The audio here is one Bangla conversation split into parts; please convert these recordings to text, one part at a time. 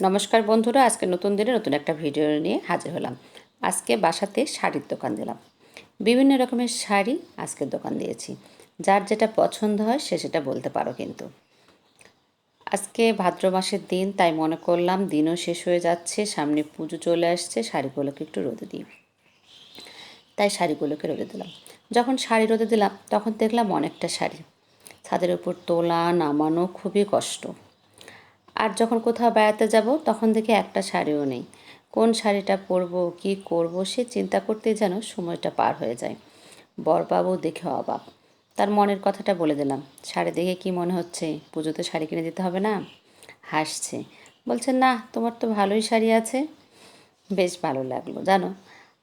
নমস্কার বন্ধুরা, আজকে নতুন দিনে নতুন একটা ভিডিও নিয়ে হাজির হলাম। আজকে বাসাতে শাড়ির দোকান দিলাম। বিভিন্ন রকমের শাড়ি আজকে দোকান দিয়েছি। যার যেটা পছন্দ হয় সে সেটা বলতে পারো কিন্তু। আজকে ভাদ্র মাসের দিন, তাই মনে করলাম দিনও শেষ হয়ে যাচ্ছে, সামনে পুজো চলে আসছে, শাড়িগুলোকে একটু রোদে দিই। তাই শাড়িগুলোকে রোদে দিলাম। যখন শাড়ি রোদে দিলাম, তখন দেখলাম অনেকটা শাড়ি। ছাদের উপর তোলা, নামানো খুবই কষ্ট। আর যখন কোথাও বেড়াতে যাব, তখন দেখি একটা শাড়িও নেই। কোন শাড়িটা পরবো, কি করব, সে চিন্তা করতেই যেন সময়টা পার হয়ে যায়। বরবাবু দেখে অবাক। তার মনের কথাটা বলে দিলাম। শাড়ি দেখে কি মনে হচ্ছে? পুজোতে শাড়ি কিনে দিতে হবে না? হাসছে। বলছে, না, তোমার তো ভালোই শাড়ি আছে। বেশ ভালো লাগল, জানো,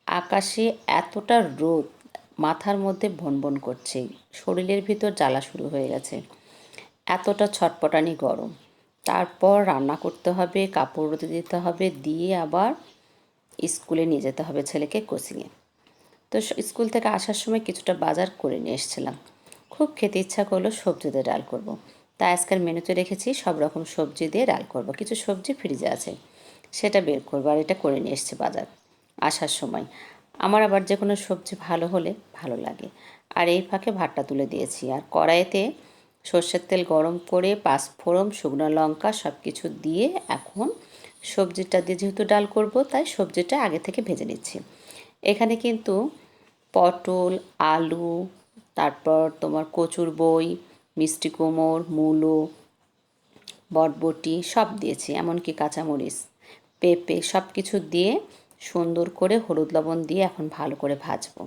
আকাশে এতটা রোদ, মাথার মধ্যে ভনভন করছে, শরীরের ভিতর জ্বালা শুরু হয়ে গেছে। এতটা ছটপটানি গরম। তারপর রান্না করতে হবে, কাপড় রোদে দিতে হবে, দিয়ে আবার স্কুলে নিয়ে যেতে হবে ছেলেকে কোচিংয়ে। তো স্কুল থেকে আসার সময় কিছুটা বাজার করে নিয়ে এসেছিলাম। খুব খেতে ইচ্ছা করল সবজি দিয়ে ডাল করব। তাই আজকের মেনুতে রেখেছি সব রকম সবজি দিয়ে ডাল করব। কিছু সবজি ফ্রিজে আছে, সেটা বের করব আর এটা করে নিয়ে এসছে বাজার আসার সময়। আমার আবার যে কোনো সবজি ভালো হলে ভালো লাগে। আর এই ফাঁকে ভাতটা তুলে দিয়েছি। আর কড়াইতে সর্ষের তেল গরম করে, পাঁচফোড়ন, শুকনো লঙ্কা সব কিছু দিয়ে এখন সবজিটা দিয়ে যেহেতু ডাল করব, তাই সবজিটা আগে থেকে ভেজে নিচ্ছি। এখানে কিন্তু পটল, আলু, তারপর তোমার কচুর বই, মিষ্টি কুমড়, মূলো, বটবটি সব দিয়েছি, এমনকি কাঁচামরিচ, পেঁপে সব কিছু দিয়ে সুন্দর করে হলুদ লবণ দিয়ে এখন ভালো করে ভাজবো।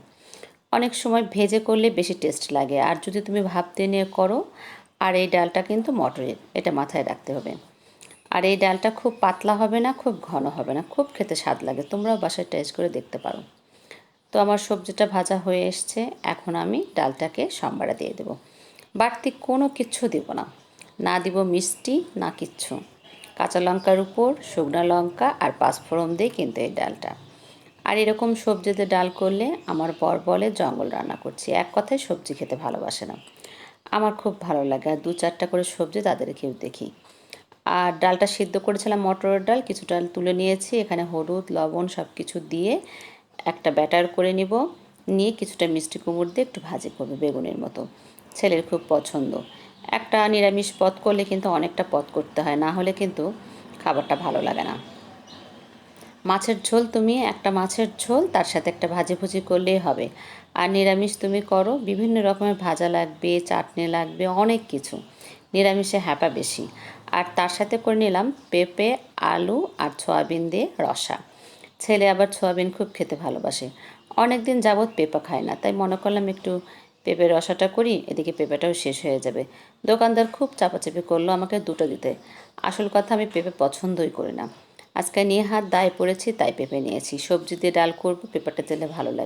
অনেক সময় ভেজে করলে বেশি টেস্ট লাগে। আর যদি তুমি ভাবতে নিয়ে করো, আর এই ডালটা কিন্তু মটরের, এটা মাথায় রাখতে হবে। আর এই ডালটা খুব পাতলা হবে না, খুব ঘন হবে না, খুব খেতে স্বাদ লাগে। তোমরাও বাসায় টেস্ট করে দেখতে পারো। তো আমার সবজিটা ভাজা হয়ে এসছে, এখন আমি ডালটাকে সম্বারে দিয়ে দেবো। বাড়তি কোনো কিচ্ছু দেব না। না দিব মিষ্টি, না কিচ্ছু। কাঁচা লঙ্কার উপর, শুকনো লঙ্কা আর পাঁচফোড়ন দিয়ে কিন্তু এই ডালটা। আর এরকম সবজিতে ডাল করলে আমার বর বলে, জঙ্গল রান্না করছি। এক কথায় সবজি খেতে ভালোবাসে না। আমার খুব ভালো লাগে, আর দু চারটা করে সবজি তাদেরকেও দেখি। আর ডালটা সিদ্ধ করেছিলাম মটরের ডাল, কিছু ডাল তুলে নিয়েছি, এখানে হলুদ, লবণ সব কিছু দিয়ে একটা ব্যাটার করে নিব। নিয়ে কিছুটা মিষ্টি কুমড় দিয়ে একটু ভাজি করবে বেগুনের মতো। ছেলের খুব পছন্দ। একটা নিরামিষ পদ করলে কিন্তু অনেকটা পদ করতে হয়, না হলে কিন্তু খাবারটা ভালো লাগে না। মাছের ঝোল তুমি একটা মাছের ঝোল, তার সাথে একটা ভাজি ভুজি করলেই হবে। আর নিরামিষ তুমি করো, বিভিন্ন রকমের ভাজা লাগবে, চাটনি লাগবে, অনেক কিছু। নিরামিষে হ্যাপা বেশি। আর তার সাথে করে নিলাম পেঁপে, আলু আর সোয়াবিন দিয়ে রসা। ছেলে আবার সোয়াবিন খুব খেতে ভালোবাসে। অনেক দিন যাবৎ পেঁপা খায় না, তাই মনে করলাম একটু পেঁপে রসাটা করি, এদিকে পেঁপেটাও শেষ হয়ে যাবে। দোকানদার খুব চাপাচাপি করল আমাকে দুটো দিতে। আসল কথা আমি পেঁপে পছন্দই করি না। আজকে নিয়ে হাত দায় পড়েছি, তাই পেঁপে নিয়েছি। সবজি দিয়ে ডাল করব পেপারটা দিলে ভালো লাগবে।